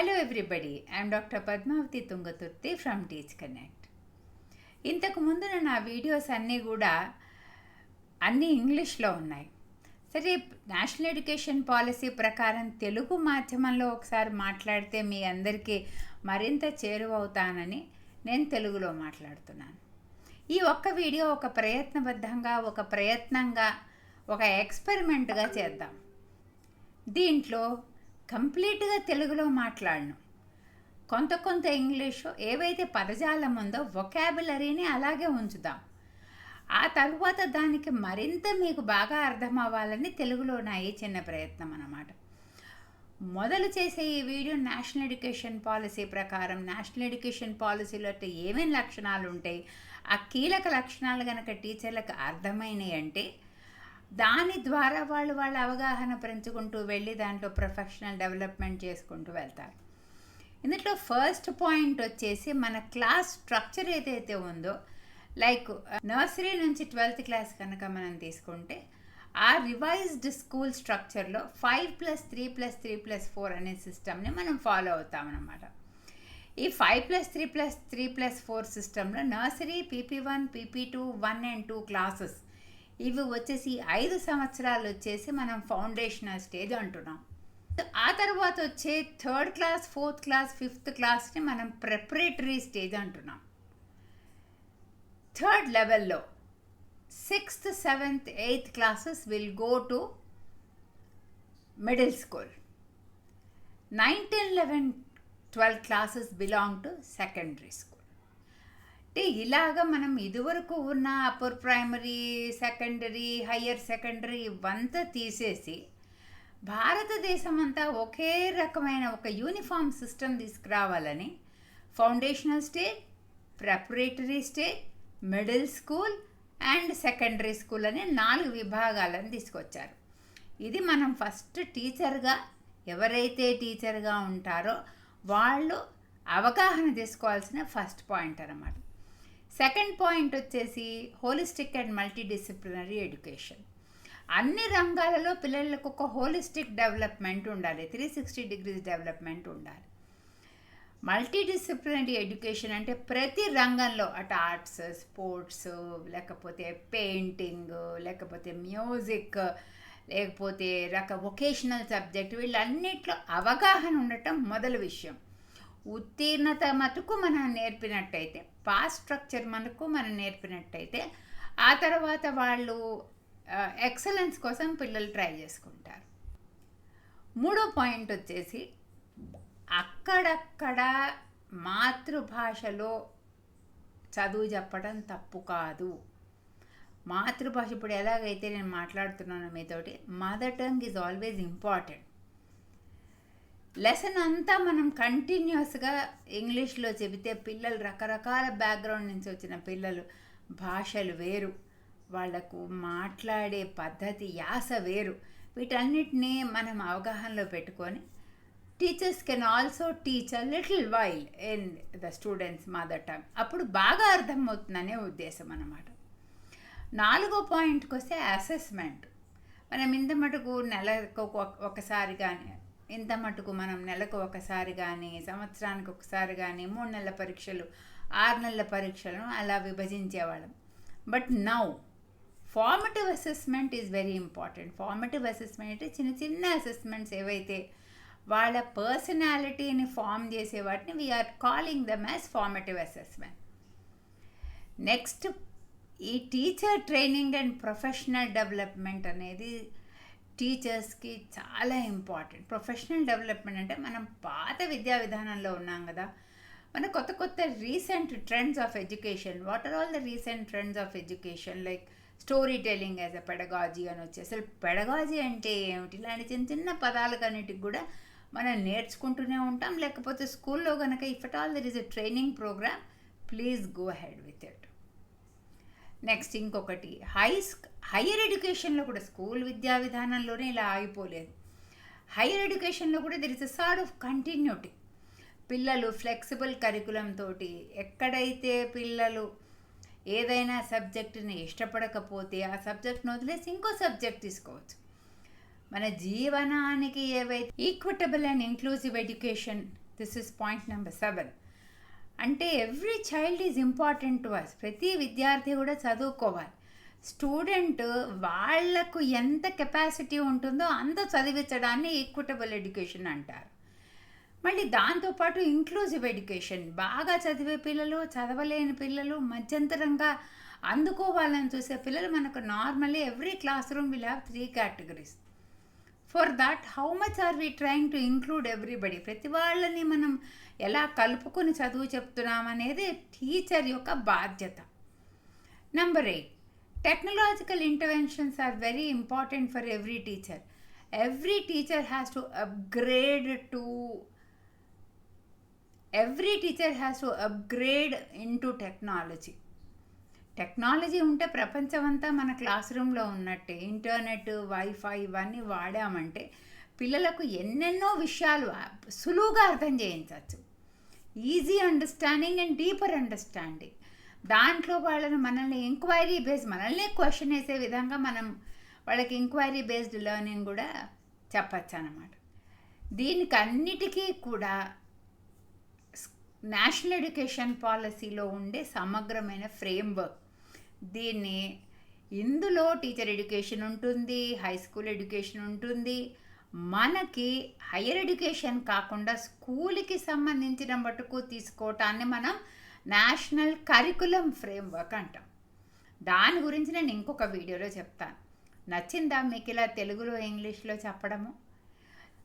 Hello everybody I'm doctor Padmavathi Tungaturthi from Teach Connect ఇంతకు ముందున నా వీడియోస్ అన్నీ కూడా అన్నీ ఇంగ్లీష్లో ఉన్నాయి. సరే నేషనల్ ఎడ్యుకేషన్ పాలసీ ప్రకారం తెలుగు మాధ్యమంలో ఒకసారి మాట్లాడితే మీ అందరికీ మరింత చేరువవుతానని నేను తెలుగులో మాట్లాడుతున్నాను. ఈ ఒక్క వీడియో ఒక ప్రయత్నబద్ధంగా ఒక ప్రయత్నంగా ఒక ఎక్స్పెరిమెంట్గా చేద్దాం. దీంట్లో కంప్లీట్గా తెలుగులో మాట్లాడను. కొంత కొంత ఇంగ్లీషు ఏవైతే పదజాలం ఉందో వొకాబులరీని అలాగే ఉంచుదాం. ఆ తరువాత దానికి మరింత మీకు బాగా అర్థం అవ్వాలని తెలుగులో నా ఈ చిన్న ప్రయత్నం అన్నమాట మొదలు చేసే ఈ వీడియో నేషనల్ ఎడ్యుకేషన్ పాలసీ ప్రకారం నేషనల్ ఎడ్యుకేషన్ పాలసీలో ఏమేమి లక్షణాలు ఉంటాయి ఆ కీలక లక్షణాలు కనుక టీచర్లకు అర్థమైనాయి అంటే దాని ద్వారా వాళ్ళు వాళ్ళ అవగాహన పెంచుకుంటూ వెళ్ళి దాంట్లో ప్రొఫెషనల్ డెవలప్మెంట్ చేసుకుంటూ వెళ్తారు. ఇందులో ఫస్ట్ పాయింట్ వచ్చేసి మన క్లాస్ స్ట్రక్చర్ ఏదైతే ఉందో లైక్ నర్సరీ నుంచి ట్వెల్త్ క్లాస్ కనుక మనం తీసుకుంటే ఆ revised school స్ట్రక్చర్లో five plus three plus three plus four అనే సిస్టమ్ని మనం ఫాలో అవుతామన్నమాట ఈ five plus three plus three plus four సిస్టంలో nursery PP one PP two one and two classes ఇవి వచ్చేసి ఐదు సంవత్సరాలు వచ్చేసి మనం ఫౌండేషనల్ స్టేజ్ అంటున్నాం. ఆ తర్వాత వచ్చే third class fourth class fifth క్లాస్ని మనం ప్రిపరేటరీ స్టేజ్ అంటున్నాం. థర్డ్ లెవెల్లో sixth seventh eighth classes will go to middle school. Nineteen eleven twelve classes belong to secondary school. అంటే ఇలాగ మనం ఇదివరకు ఉన్న upper primary secondary higher secondary ఇవంతా తీసేసి భారతదేశం అంతా ఒకే రకమైన ఒక యూనిఫామ్ సిస్టమ్ తీసుకురావాలని foundational stage preparatory stage middle school and secondary school అనే నాలుగు విభాగాలను తీసుకొచ్చారు. ఇది మనం ఫస్ట్ టీచర్గా ఎవరైతే టీచర్గా ఉంటారో వాళ్ళు అవగాహన తీసుకోవాల్సిన ఫస్ట్ పాయింట్ అన్నమాట. సెకండ్ పాయింట్ వచ్చేసి హోలిస్టిక్ అండ్ మల్టీడిసిప్లినరీ ఎడ్యుకేషన్. అన్ని రంగాలలో పిల్లలకు ఒక హోలిస్టిక్ డెవలప్మెంట్ ఉండాలి. త్రీ సిక్స్టీ డిగ్రీస్ డెవలప్మెంట్ ఉండాలి. మల్టీడిసిప్లినరీ ఎడ్యుకేషన్ అంటే ప్రతి రంగంలో అటు ఆర్ట్స్ స్పోర్ట్స్ లేకపోతే పెయింటింగ్ లేకపోతే మ్యూజిక్ లేకపోతే రక వొకేషనల్ సబ్జెక్ట్ వీళ్ళన్నిట్లో అవగాహన ఉండటం మొదలు విషయం. ఉత్తీర్ణత మటుకు మనం నేర్పినట్టయితే పాస్ స్ట్రక్చర్ మనకు మనం నేర్పినట్టయితే ఆ తర్వాత వాళ్ళు ఎక్సలెన్స్ కోసం పిల్లలు ట్రై చేసుకుంటారు. మూడో పాయింట్ వచ్చేసి అక్కడక్కడ మాతృభాషలో చదువు చెప్పడం తప్పు కాదు. మాతృభాష ఇప్పుడు ఎలాగైతే నేను మాట్లాడుతున్నానో మీతోటి mother tongue is always important. Lesson అంతా మనం కంటిన్యూస్గా ఇంగ్లీష్లో చెబితే పిల్లలు రకరకాల బ్యాక్గ్రౌండ్ నుంచి వచ్చిన పిల్లలు. భాషలు వేరు. వాళ్ళకు మాట్లాడే పద్ధతి యాస వేరు. వీటన్నిటినీ మనం అవగాహనలో పెట్టుకొని teachers can also teach a little while in the students mother tongue అప్పుడు బాగా అర్థమవుతుందనే ఉద్దేశం అన్నమాట. నాలుగో పాయింట్కి వస్తే అసెస్మెంట్ మనం ఇంత మటుకు నెలకు ఒకసారి కానీ ఇంత మటుకు మనం నెలకు ఒకసారి కానీ సంవత్సరానికి ఒకసారి కానీ మూడు నెలల పరీక్షలు ఆరు నెలల పరీక్షలను అలా విభజించేవాళ్ళం. But now formative assessment is very important. Formative assessment అంటే చిన్న చిన్న అసెస్మెంట్స్ ఏవైతే వాళ్ళ పర్సనాలిటీని ఫామ్ చేసే వాటిని we're calling them as formative assessment next ఈ teacher training and professional development అనేది టీచర్స్కి చాలా ఇంపార్టెంట్. ప్రొఫెషనల్ డెవలప్మెంట్ అంటే మనం పాత విద్యా విధానంలో ఉన్నాం కదా మన కొత్త కొత్త recent trends of education. What are all the recent trends of education? Like story telling as a pedagogy అని వచ్చి అసలు పెడగాజీ అంటే ఏమిటి? ఇలాంటి చిన్న చిన్న పదాలకన్నిటికి కూడా మనం నేర్చుకుంటూనే ఉంటాం. లేకపోతే స్కూల్లో కనుక if at all there is a training program please go head with it. Next ఇంకొకటి హై హయ్యర్ ఎడ్యుకేషన్లో కూడా స్కూల్ విద్యా విధానంలోనే ఇలా ఆగిపోలేదు. హైయర్ ఎడ్యుకేషన్లో కూడా there is a sort of continuity పిల్లలు ఫ్లెక్సిబుల్ కరికులం తోటి ఎక్కడైతే పిల్లలు ఏదైనా సబ్జెక్టుని ఇష్టపడకపోతే ఆ సబ్జెక్ట్ను వదిలేసి ఇంకో సబ్జెక్ట్ తీసుకోవచ్చు. మన జీవనానికి ఏవైతే equitable and inclusive education this is point number seven అంటే every child is important to us ప్రతి విద్యార్థి కూడా చదువుకోవాలి. స్టూడెంట్ వాళ్ళకు ఎంత కెపాసిటీ ఉంటుందో అంత చదివించడాన్ని ఈక్విటబుల్ ఎడ్యుకేషన్ అంటారు. మళ్ళీ దాంతోపాటు ఇంక్లూజివ్ ఎడ్యుకేషన్ బాగా చదివే పిల్లలు చదవలేని పిల్లలు మధ్యంతరంగా అందుకోవాలని చూసే పిల్లలు మనకు normally every class room will have three categories for that how much are we trying to include everybody ప్రతి వాళ్ళని మనం ఎలా కలుపుకొని చదువు చెప్తున్నాం అనేది టీచర్ యొక్క బాధ్యత. Number eight technological interventions are very important for every teacher every teacher has to upgrade to every teacher has to upgrade in to technology technology ఉంటే ప్రపంచమంతా మన క్లాస్ రూమ్లో ఉన్నట్టే ఇంటర్నెట్ వైఫై ఇవన్నీ వాడామంటే పిల్లలకు ఎన్నెన్నో విషయాలు సులువుగా అర్థం చేయించవచ్చు easy understanding and deeper understanding. దాంట్లో వాళ్ళని మనల్ని ఎంక్వైరీ బేస్డ్ మనల్ని క్వశ్చన్ వేసే విధంగా మనం వాళ్ళకి ఎంక్వైరీ బేస్డ్ లెర్నింగ్ కూడా చెప్పచ్చు అనమాట దీనికి అన్నిటికీ కూడా నేషనల్ ఎడ్యుకేషన్ పాలసీలో ఉండే సమగ్రమైన ఫ్రేమ్వర్క్ దీన్ని ఇందులో టీచర్ ఎడ్యుకేషన్ ఉంటుంది హై స్కూల్ ఎడ్యుకేషన్ ఉంటుంది. మనకి హయ్యర్ ఎడ్యుకేషన్ కాకుండా స్కూల్కి సంబంధించిన మటుకు తీసుకోవటాన్ని మనం నేషనల్ కరికులం ఫ్రేమ్వర్క్ అంటాం. దాని గురించి నేను ఇంకొక వీడియోలో చెప్తాను. నచ్చిందా మీకు ఇలా తెలుగులో ఇంగ్లీష్లో చెప్పడము?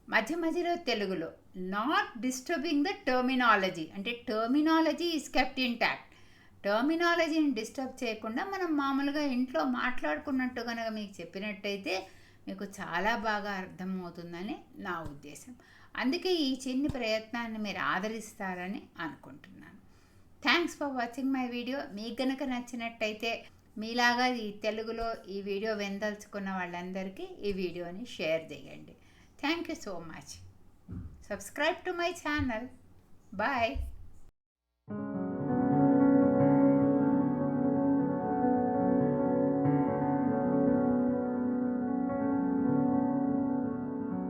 మధ్య మధ్యలో తెలుగులో. నాట్ డిస్టర్బింగ్ ద టర్మినాలజీ అంటే టర్మినాలజీ ఈజ్ కెప్ట్ ఇంటాక్ట్ టర్మినాలజీని డిస్టర్బ్ చేయకుండా మనం మామూలుగా ఇంట్లో మాట్లాడుకున్నట్టు కనుక మీకు చెప్పినట్టయితే మీకు చాలా బాగా అర్థమవుతుందని నా ఉద్దేశం. అందుకే ఈ చిన్ని ప్రయత్నాన్ని మీరు ఆదరిస్తారని అనుకుంటున్నాను. Thanks for watching my video. మీకు కనుక నచ్చినట్టయితే మీలాగా ఈ తెలుగులో ఈ వీడియో వెందలుచుకున్న వాళ్ళందరికీ ఈ వీడియోని షేర్ చేయండి. Thank you so much. Subscribe to my channel. Bye.